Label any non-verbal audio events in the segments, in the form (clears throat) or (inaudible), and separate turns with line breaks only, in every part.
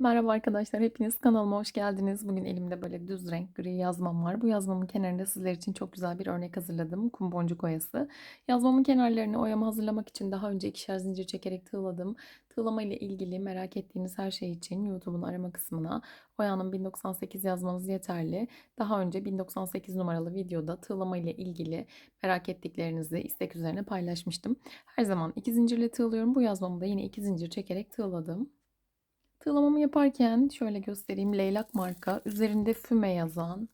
Merhaba arkadaşlar, hepiniz kanalıma hoş geldiniz. Bugün elimde böyle düz renk gri yazmam var. Bu yazmamın kenarında sizler için çok güzel bir örnek hazırladım. Kum boncuk oyası. Yazmamın kenarlarını oyamı hazırlamak için daha önce ikişer zincir çekerek tığladım. Tığlama ile ilgili merak ettiğiniz her şey için YouTube'un arama kısmına Oya'nın 1098 yazmanız yeterli. Daha önce 1098 numaralı videoda tığlama ile ilgili merak ettiklerinizi istek üzerine paylaşmıştım. Her zaman iki zincirle tığlıyorum. Bu yazmamı da yine iki zincir çekerek tığladım. Tığlamamı yaparken şöyle göstereyim. Leylak marka üzerinde füme yazan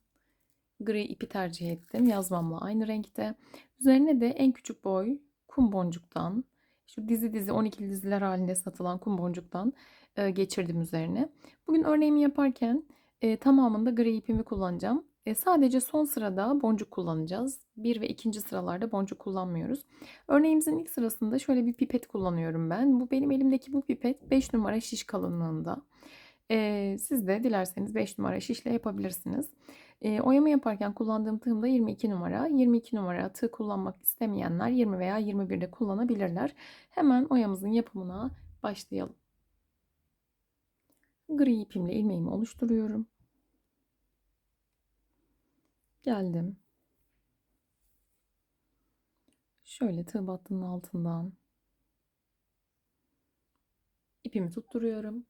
gri ipi tercih ettim. Yazmamla aynı renkte. Üzerine de en küçük boy kum boncuktan şu dizi dizi 12 diziler halinde satılan kum boncuktan e, geçirdim üzerine. Bugün örneğimi yaparken e, tamamında gri ipimi kullanacağım. E, sadece son sırada boncuk kullanacağız. Bir ve ikinci sıralarda boncuk kullanmıyoruz. Örneğimizin ilk sırasında şöyle bir pipet kullanıyorum ben. Bu benim elimdeki bu pipet 5 numara şiş kalınlığında. E, siz de dilerseniz 5 numara şişle yapabilirsiniz. E, oyama yaparken kullandığım tığım da 22 numara. 22 numara tığ kullanmak istemeyenler 20 veya 21'de kullanabilirler. Hemen oyamızın yapımına başlayalım. Gri ipimle ilmeğimi oluşturuyorum. Geldim. Şöyle tığ battının altından ipimi tutturuyorum.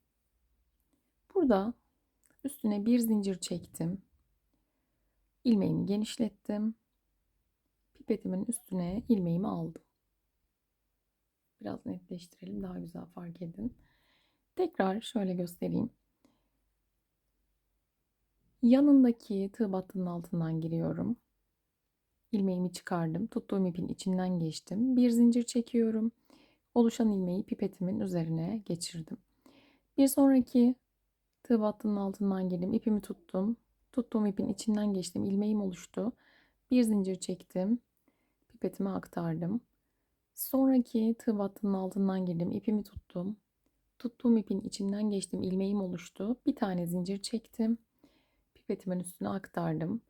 Burada üstüne bir zincir çektim. İlmeğimi genişlettim. Pipetimin üstüne ilmeğimi aldım. Biraz netleştirelim daha güzel fark edin. Tekrar şöyle göstereyim. Yanındaki tığ battının altından giriyorum. İlmeğimi çıkardım. Tuttuğum ipin içinden geçtim. Bir zincir çekiyorum. Oluşan ilmeği pipetimin üzerine geçirdim. Bir sonraki tığ battının altından girdim. İpimi tuttum. Tuttuğum ipin içinden geçtim. İlmeğim oluştu. Bir zincir çektim. Pipetime aktardım. Sonraki tığ battının altından girdim. İpimi tuttum. Tuttuğum ipin içinden geçtim. İlmeğim oluştu. Bir tane zincir çektim. Pipetimin üstüne aktardım.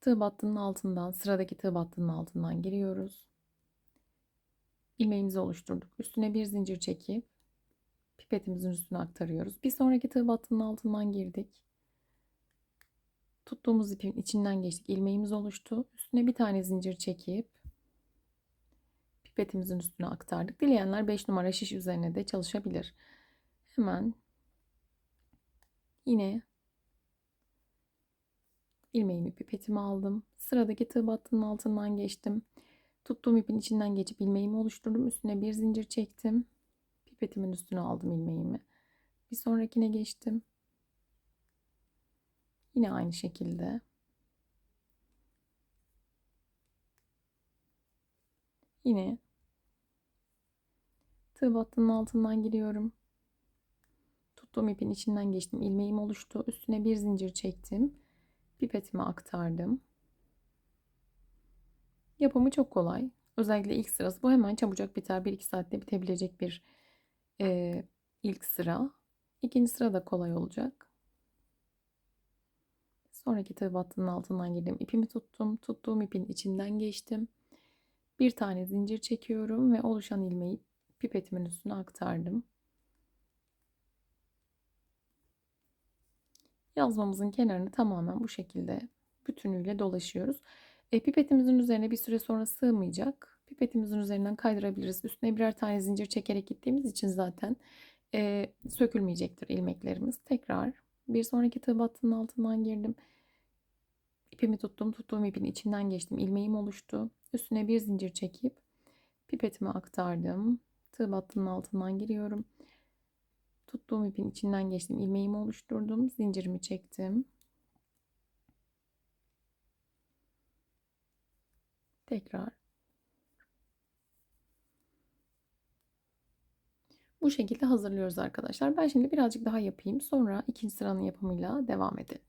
Tığ battının altından, sıradaki tığ battının altından giriyoruz. İlmeğimizi oluşturduk. Üstüne bir zincir çekip pipetimizin üstüne aktarıyoruz. Bir sonraki tığ battının altından girdik. Tuttuğumuz ipin içinden geçtik. İlmeğimiz oluştu. Üstüne bir tane zincir çekip pipetimizin üstüne aktardık. Dileyenler 5 numara şiş üzerine de çalışabilir. Hemen yine ilmeğimi pipetimi aldım. Sıradaki tığ battının altından geçtim. Tuttuğum ipin içinden geçip ilmeğimi oluşturdum. Üstüne bir zincir çektim. Pipetimin üstüne aldım ilmeğimi. Bir sonrakine geçtim. Yine aynı şekilde. Yine tığ battının altından giriyorum. Tuttuğum ipin içinden geçtim. ilmeğim oluştu. Üstüne bir zincir çektim. Pipetime aktardım. Yapımı çok kolay. Özellikle ilk sırası. Bu hemen çabucak biter. 1-2 saatte bitebilecek bir e, ilk sıra. İkinci sıra da kolay olacak. Sonraki tığ battının altından girdim. İpimi tuttum. Tuttuğum ipin içinden geçtim. Bir tane zincir çekiyorum ve oluşan ilmeği pipetimin üstüne aktardım. Yazmamızın kenarını tamamen bu şekilde bütünüyle dolaşıyoruz. E, pipetimizin üzerine bir süre sonra sığmayacak. Pipetimizin üzerinden kaydırabiliriz. Üstüne birer tane zincir çekerek gittiğimiz için zaten e, sökülmeyecektir ilmeklerimiz. Tekrar bir sonraki tığ battının altından girdim. İpimi tuttum. Tuttuğum ipin içinden geçtim. İlmeğim oluştu. Üstüne bir zincir çekip pipetime aktardım. Tığ battının altından giriyorum. Tuttuğum ipin içinden geçtim. ilmeğimi oluşturdum. Zincirimi çektim. Tekrar. Bu şekilde hazırlıyoruz arkadaşlar. Ben şimdi birazcık daha yapayım. Sonra ikinci sıranın yapımıyla devam edelim.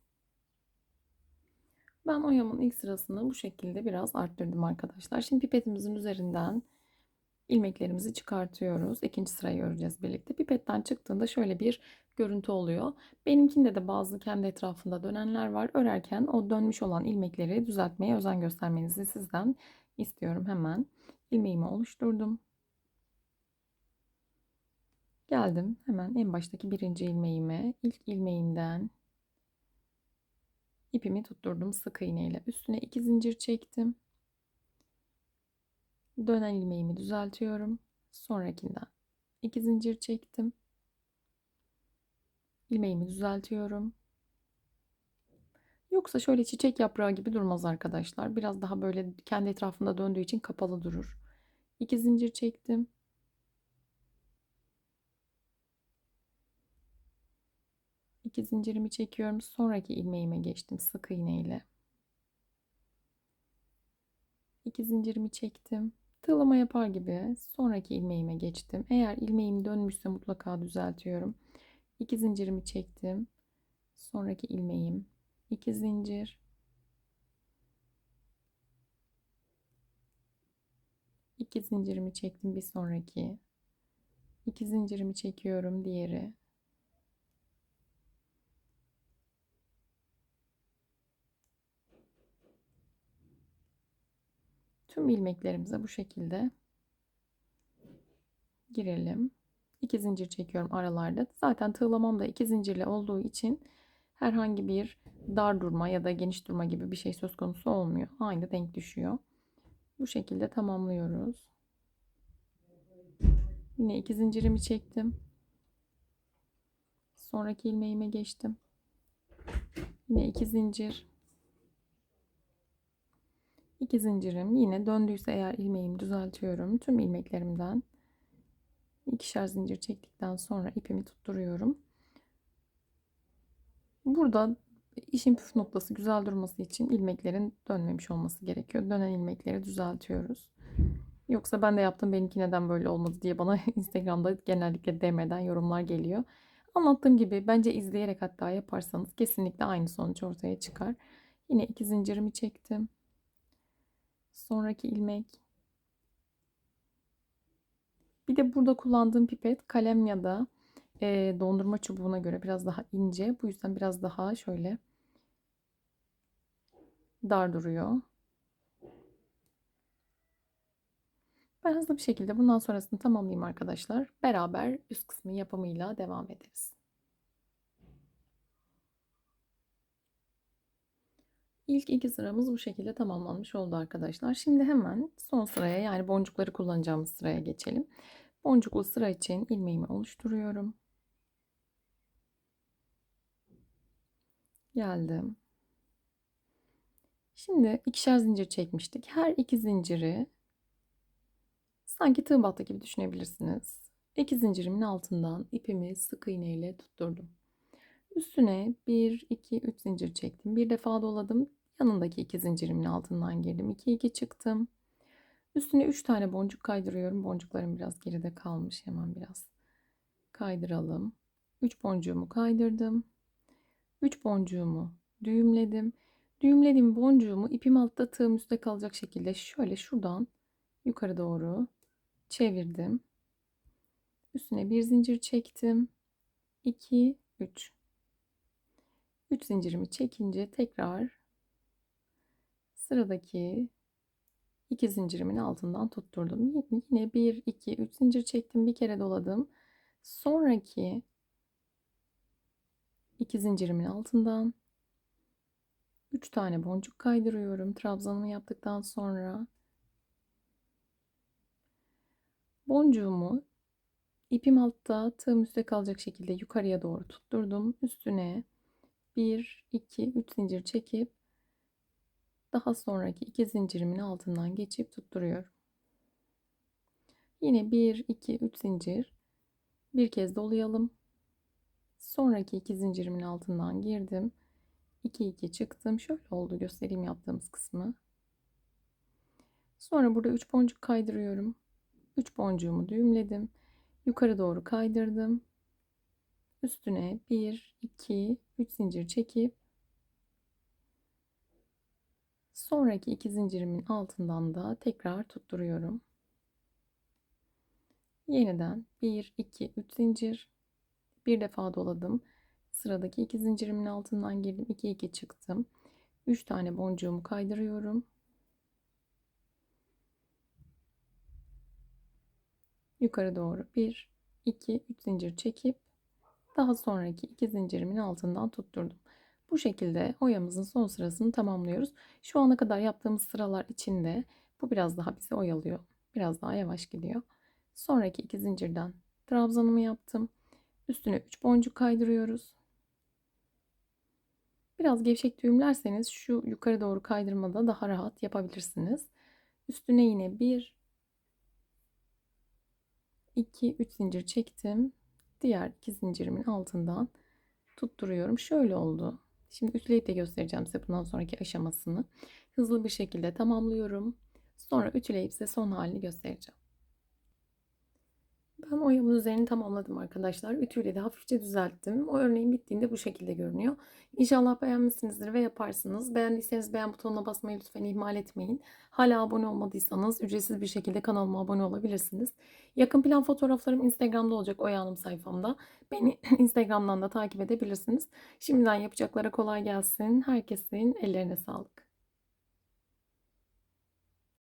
Ben oyamın ilk sırasını bu şekilde biraz arttırdım arkadaşlar. Şimdi pipetimizin üzerinden ilmeklerimizi çıkartıyoruz. İkinci sırayı öreceğiz birlikte. Pipetten çıktığında şöyle bir görüntü oluyor. Benimkinde de bazı kendi etrafında dönenler var. Örerken o dönmüş olan ilmekleri düzeltmeye özen göstermenizi sizden istiyorum hemen. ilmeğimi oluşturdum. Geldim hemen en baştaki birinci ilmeğime. İlk ilmeğimden ipimi tutturdum sık iğne ile. Üstüne iki zincir çektim. Dönen ilmeğimi düzeltiyorum. Sonrakinden iki zincir çektim. İlmeğimi düzeltiyorum. Yoksa şöyle çiçek yaprağı gibi durmaz arkadaşlar. Biraz daha böyle kendi etrafında döndüğü için kapalı durur. İki zincir çektim. İki zincirimi çekiyorum. Sonraki ilmeğime geçtim sık iğne ile. İki zincirimi çektim. Tığlama yapar gibi sonraki ilmeğime geçtim. Eğer ilmeğim dönmüşse mutlaka düzeltiyorum. İki zincirimi çektim. Sonraki ilmeğim 2 zincir. 2 zincirimi çektim bir sonraki. 2 zincirimi çekiyorum diğeri. Tüm ilmeklerimize bu şekilde girelim. 2 zincir çekiyorum aralarda. Zaten tığlamam da 2 zincirle olduğu için herhangi bir dar durma ya da geniş durma gibi bir şey söz konusu olmuyor. Aynı denk düşüyor. Bu şekilde tamamlıyoruz. Yine iki zincirimi çektim. Sonraki ilmeğime geçtim. Yine iki zincir. İki zincirim yine döndüyse eğer ilmeğimi düzeltiyorum. Tüm ilmeklerimden ikişer zincir çektikten sonra ipimi tutturuyorum. Burada işin püf noktası güzel durması için ilmeklerin dönmemiş olması gerekiyor. Dönen ilmekleri düzeltiyoruz. Yoksa ben de yaptım benimki neden böyle olmadı diye bana (laughs) Instagram'da genellikle DM'den yorumlar geliyor. Anlattığım gibi bence izleyerek hatta yaparsanız kesinlikle aynı sonuç ortaya çıkar. Yine iki zincirimi çektim. Sonraki ilmek. Bir de burada kullandığım pipet kalem ya da e, dondurma çubuğuna göre biraz daha ince. Bu yüzden biraz daha şöyle dar duruyor. Ben hızlı bir şekilde bundan sonrasını tamamlayayım arkadaşlar. Beraber üst kısmı yapımıyla devam ederiz. İlk iki sıramız bu şekilde tamamlanmış oldu arkadaşlar. Şimdi hemen son sıraya yani boncukları kullanacağımız sıraya geçelim. Boncuklu sıra için ilmeğimi oluşturuyorum. Geldim. Şimdi ikişer zincir çekmiştik. Her iki zinciri sanki tığ gibi düşünebilirsiniz. İki zincirimin altından ipimi sık iğne ile tutturdum. Üstüne 1, 2, 3 zincir çektim. Bir defa doladım. Yanındaki iki zincirimin altından girdim. 2, 2 çıktım. Üstüne 3 tane boncuk kaydırıyorum. Boncuklarım biraz geride kalmış. Hemen biraz kaydıralım. 3 boncuğumu kaydırdım. 3 boncuğumu düğümledim. Düğümlediğim boncuğumu ipim altta tığım üstte kalacak şekilde şöyle şuradan yukarı doğru çevirdim. Üstüne bir zincir çektim. 2 3 3 zincirimi çekince tekrar sıradaki iki zincirimin altından tutturdum. Yine 1 2 3 zincir çektim. Bir kere doladım. Sonraki iki zincirimin altından 3 tane boncuk kaydırıyorum. Trabzanımı yaptıktan sonra boncuğumu ipim altta tığım üstte kalacak şekilde yukarıya doğru tutturdum. Üstüne 1 2 3 zincir çekip daha sonraki iki zincirimin altından geçip tutturuyorum. Yine 1 2 3 zincir bir kez dolayalım. Sonraki iki zincirimin altından girdim. 2 2 çıktım. Şöyle oldu göstereyim yaptığımız kısmı. Sonra burada 3 boncuk kaydırıyorum. 3 boncuğumu düğümledim. Yukarı doğru kaydırdım. Üstüne 1 2 3 zincir çekip sonraki iki zincirimin altından da tekrar tutturuyorum. Yeniden 1 2 3 zincir bir defa doladım. Sıradaki iki zincirimin altından girdim. 2 2 çıktım. 3 tane boncuğumu kaydırıyorum. Yukarı doğru 1 2 3 zincir çekip daha sonraki iki zincirimin altından tutturdum. Bu şekilde oyamızın son sırasını tamamlıyoruz. Şu ana kadar yaptığımız sıralar içinde bu biraz daha bizi oyalıyor. Biraz daha yavaş gidiyor. Sonraki iki zincirden trabzanımı yaptım. Üstüne 3 boncuk kaydırıyoruz. Biraz gevşek düğümlerseniz şu yukarı doğru kaydırmada daha rahat yapabilirsiniz. Üstüne yine 1 2 3 zincir çektim. Diğer iki zincirimin altından tutturuyorum. Şöyle oldu. Şimdi ütüleyip de göstereceğim size bundan sonraki aşamasını. Hızlı bir şekilde tamamlıyorum. Sonra ütüleyip size son halini göstereceğim. Ben oyamın üzerini tamamladım arkadaşlar. Ütüyle de hafifçe düzelttim. O örneğin bittiğinde bu şekilde görünüyor. İnşallah beğenmişsinizdir ve yaparsınız. Beğendiyseniz beğen butonuna basmayı lütfen ihmal etmeyin. Hala abone olmadıysanız ücretsiz bir şekilde kanalıma abone olabilirsiniz. Yakın plan fotoğraflarım Instagram'da olacak Oya sayfamda. Beni (clears throat) Instagram'dan da takip edebilirsiniz. Şimdiden yapacaklara kolay gelsin. Herkesin ellerine sağlık.